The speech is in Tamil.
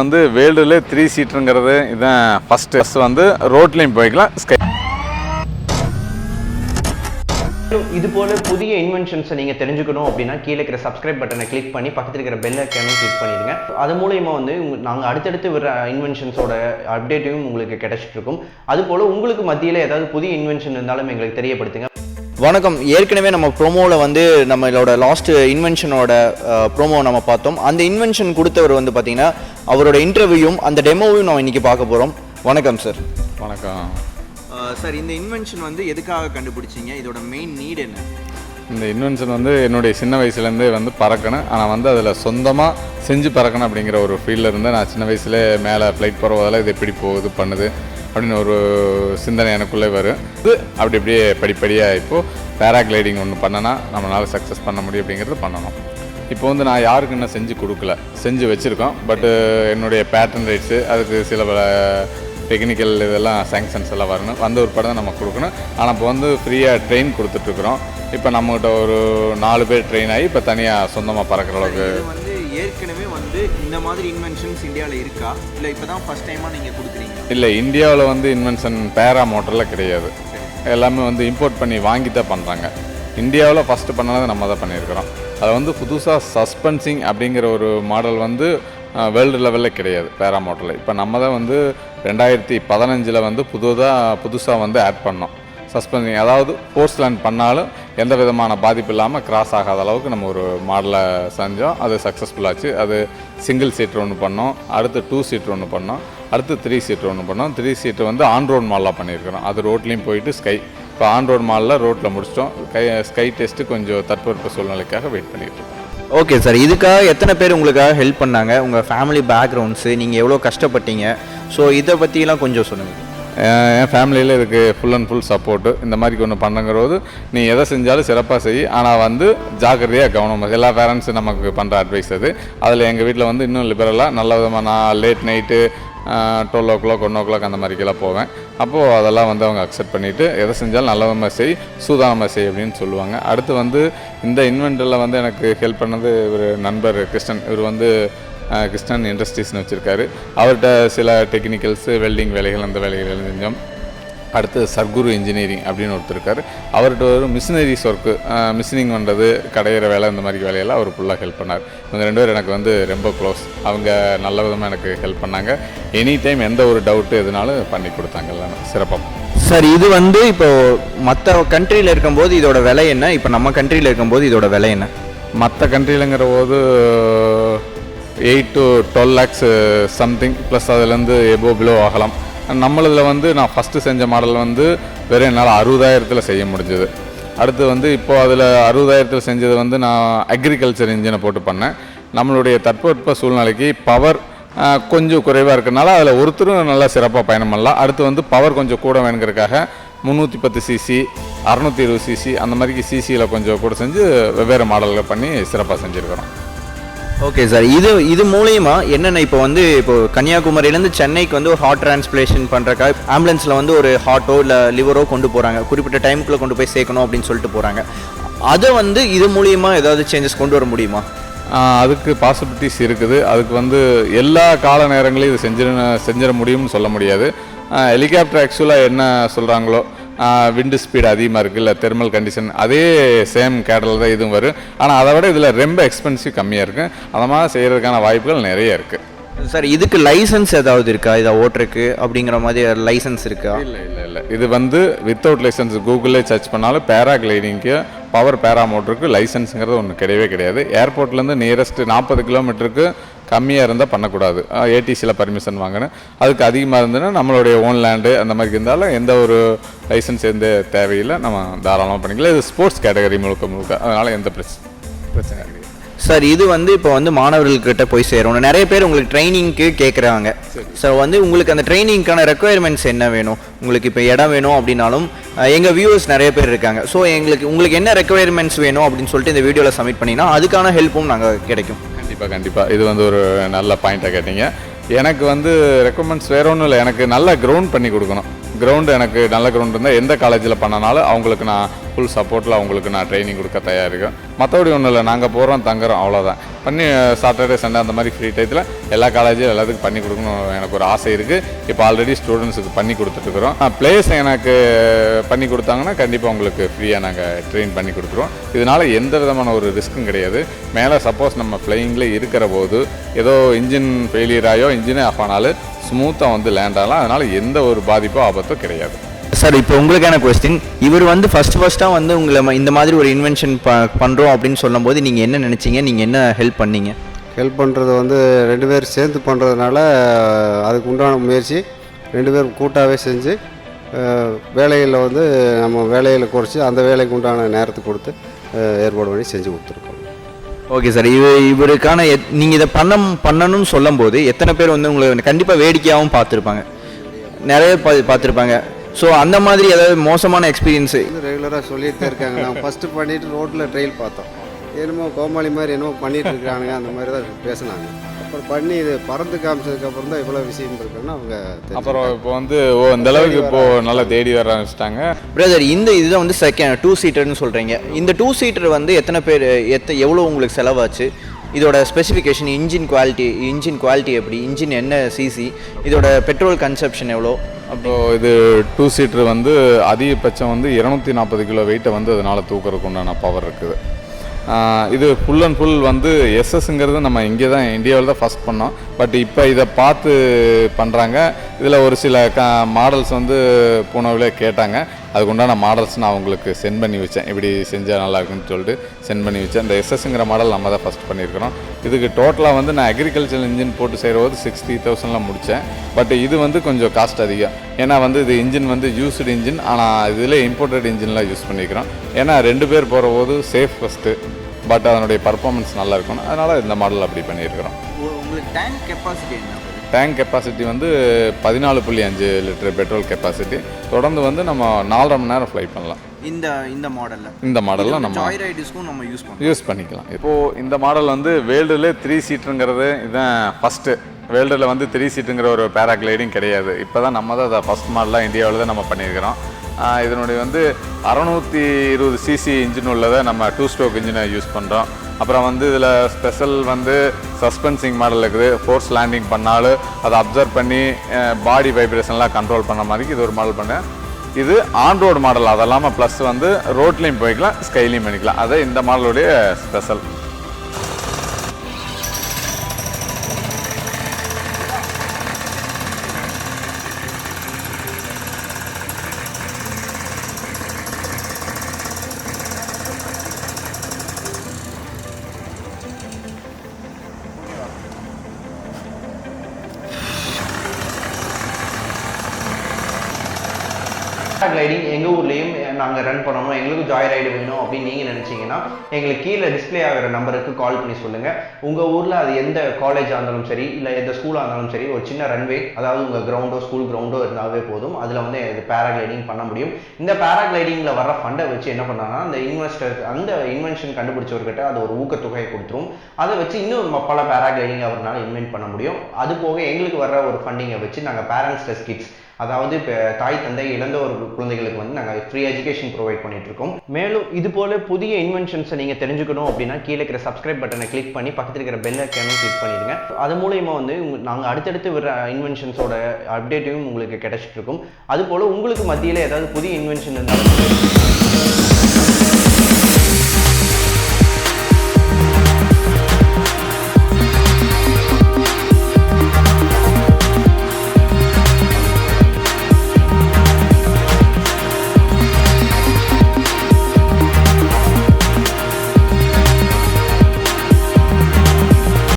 வந்து வேர்ல்டுல த்ரீ சீட்டுங்கிறது இதுதான் ஃபஸ்ட் பஸ் வந்து ரோட்லேயும் போய்க்கலாம் ஸ்கை இது போல புதிய இன்வென்ஷன்ஸை நீங்க தெரிஞ்சுக்கணும் அப்படின்னா கீழே இருக்கிற சப்ஸ்கிரைப் பட்டனை கிளிக் பண்ணி பக்கத்தில் இருக்கிற பெல் ஐக்கானும் கிளிக் பண்ணிடுங்க. அது மூலயமா வந்து நாங்கள் அடுத்தடுத்து வர இன்வென்ஷன்ஸோட அப்டேட்டையும் உங்களுக்கு கிடைச்சிட்டு இருக்கும். அது போல உங்களுக்கு மத்தியில ஏதாவது புதிய இன்வென்ஷன் இருந்தாலும் எங்களுக்கு தெரியப்படுத்துங்க. வணக்கம். ஏற்கனவே நம்ம ப்ரோமோவில் வந்து நம்மளோட லாஸ்ட் இன்வென்ஷனோட ப்ரோமோ நம்ம பார்த்தோம். அந்த இன்வென்ஷன் கொடுத்தவர் வந்து பார்த்தீங்கன்னா அவரோட இன்டர்வியூவும் அந்த டெமோவையும் நம்ம இன்னைக்கு பார்க்க போகிறோம் வணக்கம் சார் வணக்கம். சார் இந்த இன்வென்ஷன் வந்து எதுக்காக கண்டுபிடிச்சீங்க? இதோட மெயின் நீட் என்ன? இந்த இன்வென்ஷன் வந்து என்னுடைய சின்ன வயசுலேருந்தே வந்து பறக்கணும். ஆனால் வந்து அதில் சொந்தமாக செஞ்சு பறக்கணும் அப்படிங்கிற ஒரு ஃபீல்டில் இருந்து நான் சின்ன வயசுல மேலே ஃப்ளைட் போகிறதால இது எப்படி போகுது பண்ணுது? அப்படின்னு ஒரு சிந்தனை எனக்குள்ளே வரும். இது அப்படி அப்படியே படிப்படியாக இப்போது பேராகிளைடிங் ஒன்று பண்ணனா நம்மளால் சக்ஸஸ் பண்ண முடியும் அப்படிங்கிறது பண்ணணும். இப்போ வந்து நான் யாருக்கு இன்னும் செஞ்சு கொடுக்கல. செஞ்சு வச்சுருக்கோம். பட்டு என்னுடைய பேட்டர்ன் ரைட்ஸு அதுக்கு சில பல டெக்னிக்கல் இதெல்லாம் சேங்ஷன்ஸ் எல்லாம் வரணும். வந்த ஒரு படம் தான் நம்ம கொடுக்கணும். ஆனால் இப்போ வந்து ஃப்ரீயாக ட்ரெயின் கொடுத்துட்ருக்குறோம் இப்போ நம்மகிட்ட ஒரு நாலு பேர் ட்ரெயின் ஆகி இப்போ தனியாக சொந்தமாக பறக்கிற அளவுக்கு ஏற்கனவே வந்து இந்த மாதிரி இன்வென்ஷன்ஸ் இந்தியாவில் இருக்கா? இல்லை இப்போ தான் ஃபஸ்ட் டைமாக நீங்கள் கொடுக்குறீங்க இல்லை இந்தியாவில் வந்து இன்வென்ஷன் பேரா மோட்டரில் கிடையாது. எல்லாமே வந்து இம்போர்ட் பண்ணி வாங்கி தான் பண்ணுறாங்க இந்தியாவில் ஃபஸ்ட்டு பண்ணாலும் நம்ம தான் பண்ணியிருக்கிறோம். அதை வந்து புதுசாக சஸ்பென்சிங் அப்படிங்கிற ஒரு மாடல் வந்து வேர்ல்டு லெவலில் கிடையாது பேரா மோட்டரில் இப்போ நம்ம தான் வந்து ரெண்டாயிரத்தி பதினஞ்சில் வந்து புதுதாக புதுசாக வந்து ஆட் பண்ணோம். சஸ்பென்ஷன் அதாவது ஃபோர்ஸ் லேண்ட் பண்ணாலும் எந்த விதமான பாதிப்பு இல்லாமல் கிராஸ் ஆகாத அளவுக்கு நம்ம ஒரு மாடலை செஞ்சோம். அது சக்ஸஸ்ஃபுல்லாச்சு அது சிங்கிள் சீட்டர் ஒன்று பண்ணோம். அடுத்து டூ சீட்டர் ஒன்று பண்ணோம். அடுத்து த்ரீ சீட்டர் ஒன்று பண்ணோம். த்ரீ சீட்டர் வந்து ஆன் ரோட் மாலில் பண்ணியிருக்கிறோம். அது ரோட்லேயும் போயிட்டு ஸ்கை இப்போ ஆன் ரோட் மாலில் ரோட்டில் முடிச்சிட்டோம். கை ஸ்கை டெஸ்ட்டு கொஞ்சம் தட்பவெப்ப சூழ்நிலைக்காக வெயிட் பண்ணிட்டு இருக்கோம். ஓகே சார் இதுக்காக எத்தனை பேர் உங்களுக்காக ஹெல்ப் பண்ணாங்க? உங்கள் ஃபேமிலி பேக்ரவுண்ட்ஸு நீங்கள் எவ்வளோ கஷ்டப்பட்டீங்க? ஸோ இதை பற்றிலாம் கொஞ்சம் சொல்லுங்கள் என் ஃபேமிலியில் இதுக்கு ஃபுல் அண்ட் ஃபுல் சப்போர்ட்டு இந்த மாதிரி ஒன்று பண்ணுங்கிறது நீ எதை செஞ்சாலும் சிறப்பாக செய். ஆனால் வந்து ஜாக்கிரதையாக கவனமாக எல்லா பேரண்ட்ஸும் நமக்கு பண்ணுற அட்வைஸ் அது. அதில் எங்கள் வீட்டில் வந்து இன்னும் லிபரலாக நல்ல விதமாக நான் late night twelve o'clock one o'clock அந்த மாதிரிக்கெல்லாம் போவேன். அப்போது அதெல்லாம் வந்து அவங்க அக்செப்ட் பண்ணிவிட்டு எதை செஞ்சாலும் நல்ல விதமாக செய் சூதானமாக செய் அப்படின்னு சொல்லுவாங்க. அடுத்து வந்து இந்த இன்வெண்ட்டில் வந்து எனக்கு ஹெல்ப் பண்ணது ஒரு நண்பர் கிருஷ்ணன். இவர் வந்து கிருஷ்ணன் இண்டஸ்ட்ரீஸ்னு வச்சுருக்காரு. அவர்கிட்ட சில டெக்னிக்கல்ஸு வெல்டிங் வேலைகள் அந்த வேலைகள் செஞ்சோம். அடுத்து சர்க்குரு இன்ஜினியரிங் அப்படின்னு ஒருத்தர் இருக்கார். அவர்கிட்ட ஒரு மிஷினரிஸ் ஒர்க்கு மிஷினிங் பண்ணுறது கடையிற வேலை இந்த மாதிரி வேலையெல்லாம் அவர் ஃபுல்லாக ஹெல்ப் பண்ணார். இவங்க ரெண்டு பேரும் எனக்கு வந்து ரொம்ப க்ளோஸ் அவங்க நல்ல விதமாக எனக்கு ஹெல்ப் பண்ணாங்க. எனி டைம் எந்த ஒரு டவுட்டு எதுனாலும் பண்ணி கொடுத்தாங்க எல்லாம். சிறப்பாக சார் இது வந்து இப்போ மற்ற கண்ட்ரியில் இருக்கும்போது இதோட விலை என்ன? இப்போ நம்ம கண்ட்ரியில் இருக்கும்போது இதோட விலை என்ன? மற்ற கண்ட்ரிலங்கிற போது eight to twelve lakhs something plus அதுலேருந்து எபோ பிலோ ஆகலாம். நம்மளதில் வந்து நான் ஃபஸ்ட்டு செஞ்ச மாடல் வந்து வெறும் என்னால் அறுபதாயிரத்தில் செய்ய முடிஞ்சது. அடுத்து வந்து இப்போது அதில் அறுபதாயிரத்தில் செஞ்சது வந்து நான் அக்ரிகல்ச்சர் இன்ஜினை போட்டு பண்ணேன். நம்மளுடைய தட்பவெட்ப சூழ்நிலைக்கு பவர் கொஞ்சம் குறைவாக இருக்கறனால அதில் ஒருத்தரும் நல்லா சிறப்பாக பயணம் பண்ணலாம். அடுத்து வந்து பவர் கொஞ்சம் கூட வேணுங்கிறதுக்காக முந்நூற்றி பத்து சிசி அறநூற்றி இருபது சிசி அந்த மாதிரி சிசியில் கொஞ்சம் கூட செஞ்சு வெவ்வேறு மாடல்கள் பண்ணி சிறப்பாக செஞ்சுருக்கிறோம். ஓகே சார் இது இது மூலயமா என்னென்ன இப்போ வந்து இப்போ கன்னியாகுமரியிலேருந்து சென்னைக்கு வந்து ஒரு ஹார்ட் டிரான்ஸ்பிளேஷன் பண்ணுறக்காக ஆம்புலன்ஸில் வந்து ஒரு ஹார்ட்டோ இல்லை லிவரோ கொண்டு போகிறாங்க குறிப்பிட்ட டைமுக்குள்ளே கொண்டு போய் சேர்க்கணும் அப்படின்னு சொல்லிட்டு போகிறாங்க அதை வந்து இது மூலியமா ஏதாவது சேஞ்சஸ் கொண்டு வர முடியுமா? அதுக்கு பாசிபிலிட்டிஸ் இருக்குது. அதுக்கு வந்து எல்லா கால நேரங்களையும் இது செஞ்சிட செஞ்சிட முடியும்னு சொல்ல முடியாது. ஹெலிகாப்டர் ஆக்சுவலாக என்ன சொல்கிறாங்களோ விண்டு ஸ்பீடு அதிகமாக இருக்குது இல்லை தெர்மல் கண்டிஷன் அதே சேம் கேட்டலில் தான் இதுவும் வரும். ஆனால் அதை விட இதில் ரொம்ப எக்ஸ்பென்சிவ் கம்மியாக இருக்குது அந்த மாதிரி செய்கிறதுக்கான வாய்ப்புகள் நிறைய இருக்குது சார் இதுக்கு லைசன்ஸ் ஏதாவது இருக்கா? இதை ஓட்டுறக்கு அப்படிங்கிற மாதிரி லைசன்ஸ் இருக்கா? இல்லை இல்லை இல்லை. இது வந்து வித்தவுட் லைசன்ஸ் கூகுளில் சர்ச் பண்ணாலும் பேராகிளைடிங்க்கு பவர் பேரா மோட்டருக்கு லைசன்ஸுங்கிறது ஒன்று கிடையவே கிடையாது. ஏர்போர்ட்லேருந்து நியரஸ்ட் நாற்பது கிலோமீட்டருக்கு கம்மியாக இருந்தால் பண்ணக்கூடாது. ஏடிசியில் பர்மிஷன் வாங்கணும். அதுக்கு அதிகமாக இருந்ததுன்னா நம்மளுடைய ஓன் லேண்டு அந்த மாதிரி இருந்தாலும் எந்த ஒரு லைசன்ஸ் எந்த தேவையில்லை நம்ம தாராளமாக பண்ணிக்கலாம். இது ஸ்போர்ட்ஸ் கேட்டகரி முழுக்க முழுக்க. அதனால் எந்த பிரச்சனை பிரச்சனை கிடையாது சார் இது வந்து இப்போ வந்து மாணவர்கள்கிட்ட போய் சேரும். நிறைய பேர் உங்களுக்கு ட்ரைனிங்க்கு கேட்குறாங்க ஸோ வந்து உங்களுக்கு அந்த ட்ரைனிங்க்கான ரெக்குயர்மெண்ட்ஸ் என்ன வேணும்? உங்களுக்கு இப்போ இடம் வேணும் அப்படின்னாலும் எங்கள் வியூவர்ஸ் நிறைய பேர் இருக்காங்க. ஸோ எங்களுக்கு உங்களுக்கு என்ன ரெக்குயர்மெண்ட்ஸ் வேணும் அப்படின்னு சொல்லிட்டு இந்த வீடியோவில் சப்மிட் பண்ணினா அதுக்கான ஹெல்ப்பும் நாங்கள் கிடைக்கும். கண்டிப்பாக கண்டிப்பாக இது வந்து ஒரு நல்ல பாயிண்ட்டாக கேட்டீங்க. எனக்கு வந்து ரெக்குமெண்ட்ஸ் வேற ஒன்றும் இல்லை. எனக்கு நல்ல க்ரௌண்ட் பண்ணி கொடுக்கணும். கிரவுண்டு எனக்கு நல்ல கிரவுண்ட் இருந்தால் எந்த காலேஜில் பண்ணனாலும் அவங்களுக்கு நான் ஃபுல் சப்போர்ட்டில் அவங்களுக்கு நான் ட்ரைனிங் கொடுக்க தயாரிக்கும் மற்றபடி ஒன்றும் இல்லை நாங்கள் போகிறோம் தங்குறோம் அவ்வளோதான் பண்ணி சாட்டர்டே சண்டே அந்த மாதிரி ஃப்ரீ டயத்தில் எல்லா காலேஜும் எல்லாத்துக்கும் பண்ணி கொடுக்கணும் எனக்கு ஒரு ஆசை இருக்குது இப்போ ஆல்ரெடி ஸ்டூடெண்ட்ஸுக்கு பண்ணி கொடுத்துட்ருக்குறோம் பிளேஸ் எனக்கு பண்ணி கொடுத்தாங்கன்னா கண்டிப்பாக உங்களுக்கு ஃப்ரீயாக நாங்கள் ட்ரெயின் பண்ணி கொடுத்துருவோம். இதனால் எந்த விதமான ஒரு ரிஸ்க்கும் கிடையாது. மேலே சப்போஸ் நம்ம ஃப்ளையிங்கில் இருக்கிற போது ஏதோ இன்ஜின் ஃபெயிலியர் ஆயோ இன்ஜினே ஆஃப் ஆனாலும் ஸ்மூத்தாக வந்து லேண்ட் ஆகலாம். அதனால் எந்த ஒரு பாதிப்போ ஆபத்தோ கிடையாது. சார் இப்போ உங்களுக்கான கொஸ்டின் இவர் வந்து ஃபர்ஸ்ட் ஃபர்ஸ்ட்டாக வந்து உங்களை இந்த மாதிரி ஒரு இன்வென்ஷன் ப பண்ணுறோம் அப்படின்னு சொல்லும்போது நீங்கள் என்ன நினச்சிங்க? நீங்கள் என்ன ஹெல்ப் பண்ணீங்க? ஹெல்ப் பண்ணுறது வந்து ரெண்டு பேர் சேர்ந்து பண்ணுறதுனால அதுக்கு உண்டான முயற்சி ரெண்டு பேரும் கூட்டாகவே செஞ்சு வேலைகளில் வந்து நம்ம வேலைகளை குறைச்சி அந்த வேலைக்கு உண்டான நேரத்தை கொடுத்து ஏற்பாடு பண்ணி செஞ்சு கொடுத்துருக்கோம். ஓகே சார் இவ இவருக்கான எத்- நீங்க இதை பண்ண பண்ணணும்னு சொல்லும்போது எத்தனை பேர் வந்து உங்களை கண்டிப்பாக வேடிக்கையாகவும் பார்த்துருப்பாங்க. நிறைய பா பார்த்துருப்பாங்க. ஸோ அந்த மாதிரி ஏதாவது மோசமான எக்ஸ்பீரியன்ஸு ரெகுலராக சொல்லிட்டு இருக்காங்க. நான் ஃபஸ்ட்டு பண்ணிட்டு ரோட்டில் ட்ரெயில் பார்த்தோம். என்னமோ கோமாளி மாதிரி என்னமோ பண்ணிட்டு இருக்கானுங்க அந்த மாதிரி தான் பேசுனாங்க. அப்புறம் பண்ணி இது பறந்து காமிச்சதுக்கப்புறம் தான் இவ்வளோ விஷயம் இருக்குன்னு அவங்க. அப்புறம் இப்போ வந்து ஓ இந்த அளவுக்கு இப்போது நல்லா தேடி வர ஆரம்பிச்சிட்டாங்க. பிரதர் இந்த இதுதான் வந்து செகண்ட் டூ சீட்டர்னு சொல்கிறீங்க இந்த டூ சீட்டர் வந்து எத்தனை பேர் எத்த எவ்வளோ உங்களுக்கு செலவாச்சு? இதோட specification engine quality engine quality எப்படி? இன்ஜின் என்ன சிசி இதோட பெட்ரோல் கன்சப்ஷன் எவ்வளோ? அப்போ இது டூ சீட்டர் வந்து அதிகபட்சம் வந்து இரநூத்தி நாற்பது கிலோ வெயிட்டை வந்து அதனால் தூக்குறதுக்கு உண்டான பவர் இருக்குது. இது ஃபுல் அண்ட் ஃபுல் வந்து எஸ்எஸ்ங்கிறது நம்ம இங்கே தான் இந்தியாவில் தான் ஃபஸ்ட் பண்ணோம். பட் இப்போ இதை பார்த்து பண்ணுறாங்க இதில் ஒரு சில க மாடல்ஸ் வந்து போனவில் கேட்டாங்க. அதுக்கு உண்டான மாடல்ஸ் நான் அவங்களுக்கு சென்ட் பண்ணி வச்சேன். இப்படி செஞ்சால் நல்லா இருக்குன்னு சொல்லிட்டு சென்ட் பண்ணி வச்சேன். இந்த எஸ்எஸ்ங்கிற மாடல் நம்ம தான் ஃபஸ்ட் பண்ணியிருக்கிறோம். இதுக்கு டோட்டலாக வந்து நான் அக்ரிகல்ச்சர் இன்ஜின் போட்டு செய்கிறபோது சிக்ஸ்டி தௌசண்ட்லாம் முடித்தேன் பட் இது வந்து கொஞ்சம் காஸ்ட் அதிகம். ஏன்னா வந்து இது இன்ஜின் வந்து யூஸ்டு இன்ஜின் ஆனால் இதில் இம்போர்ட்டட் இன்ஜின்லாம் யூஸ் பண்ணிக்கிறோம். ஏன்னா ரெண்டு பேர் போகிற போது சேஃப் ஃபஸ்ட்டு பட் அதனுடைய பர்ஃபார்மன்ஸ் நல்லா இருக்கணும் அதனால் இந்த மாடல் அப்படி பண்ணியிருக்கிறோம். உங்களுக்கு டேங்க் கெப்பாசிட்டி என்ன? டேங்க் கெப்பாசிட்டி வந்து பதினாலு புள்ளி அஞ்சு லிட்டர் பெட்ரோல் கெப்பாசிட்டி தொடர்ந்து வந்து நம்ம நாலரை மணி நேரம் ஃப்ளை பண்ணலாம். இந்த இந்த மாடலில் இந்த மாடலில் நம்ம ஜாய் ரைடிஸ்க்கும் நம்ம யூஸ் யூஸ் பண்ணிக்கலாம். இப்போது இந்த மாடல் வந்து வேர்ல்டுல த்ரீ சீட்டுங்கிறது இதுதான் ஃபஸ்ட்டு வேர்ல்டில் வந்து த்ரீ சீட்டுங்கிற ஒரு பேராகிளைடிங் கிடையாது. இப்போ தான் நம்ம தான் அதை ஃபஸ்ட் மாடலாக இந்தியாவில் தான் நம்ம பண்ணியிருக்கிறோம். இதனுடைய வந்து அறநூற்றி இருபது சிசி இன்ஜின் உள்ளதை நம்ம டூ ஸ்ட்ரோக் இன்ஜினை யூஸ் பண்ணுறோம் அப்புறம் வந்து இதில் ஸ்பெஷல் வந்து சஸ்பென்சிங் மாடல் இருக்குது. ஃபோர்ஸ் லேண்டிங் பண்ணாலும் அதை அப்சர்வ் பண்ணி பாடி வைப்ரேஷன்லாம் கண்ட்ரோல் பண்ண மாதிரி இது ஒரு மாடல் பண்ணேன். இது ஆன் ரோடு மாடல் அது இல்லாமல் ப்ளஸ் வந்து ரோட்லேயும் போய்க்கலாம் ஸ்கைலையும் பண்ணிக்கலாம். அதை இந்த மாடலுடைய ஸ்பெஷல் கிளைடிங் எங்கள் ஊர்லேயும் நாங்கள் ரன் பண்ணணும் எங்களுக்கும் ஜாய் ரைடு வேணும் அப்படின்னு நீங்கள் நினச்சிங்கன்னா எங்களுக்கு கீழே டிஸ்ப்ளே ஆகிற நம்பருக்கு கால் பண்ணி சொல்லுங்கள் உங்கள் ஊரில் அது எந்த காலேஜாக இருந்தாலும் சரி இல்லை எந்த ஸ்கூலாக இருந்தாலும் சரி ஒரு சின்ன ரன்வே அதாவது உங்கள் கிரவுண்டோ ஸ்கூல் கிரவுண்டோ இருந்தாவே போதும். அதில் வந்து இது பேராகிளைடிங் பண்ண முடியும். இந்த பேராகிளைடிங்கில் வர ஃபண்டை வச்சு என்ன பண்ணாங்கன்னா அந்த இன்வெஸ்டர் அந்த இன்வென்ஷன் கண்டுபிடிச்சவர்கிட்ட அது ஒரு ஊக்கத்தொகையை கொடுத்துரும். அதை வச்சு இன்னும் பல பேராகிளைடிங் அவரால் இன்வென்ட் பண்ண முடியும். அது போக எங்களுக்கு வர ஒரு ஃபண்டிங்கை வச்சு நாங்கள் பேரண்ட்ஸ் கிட்ஸ் அதாவது இப்போ தாய் தந்தை இழந்த ஒரு குழந்தைகளுக்கு வந்து நாங்கள் ஃப்ரீ எஜுகேஷன் ப்ரொவைட் பண்ணிட்டு இருக்கோம் மேலும் இது போல புதிய இன்வென்ஷன்ஸை நீங்கள் தெரிஞ்சுக்கணும் அப்படின்னா கீழே இருக்கிற சப்ஸ்கிரைப் பட்டனை கிளிக் பண்ணி பக்கத்தில் இருக்கிற பெல் ஐக்கானும் கிளிக் பண்ணிடுங்க. அது மூலயமா வந்து நாங்கள் அடுத்தடுத்து வர இன்வென்ஷன்ஸோட அப்டேட்டையும் உங்களுக்கு கிடைச்சிட்டு இருக்கும் அது போல உங்களுக்கு மத்தியில் ஏதாவது புதிய இன்வென்ஷன் இருந்தாலும்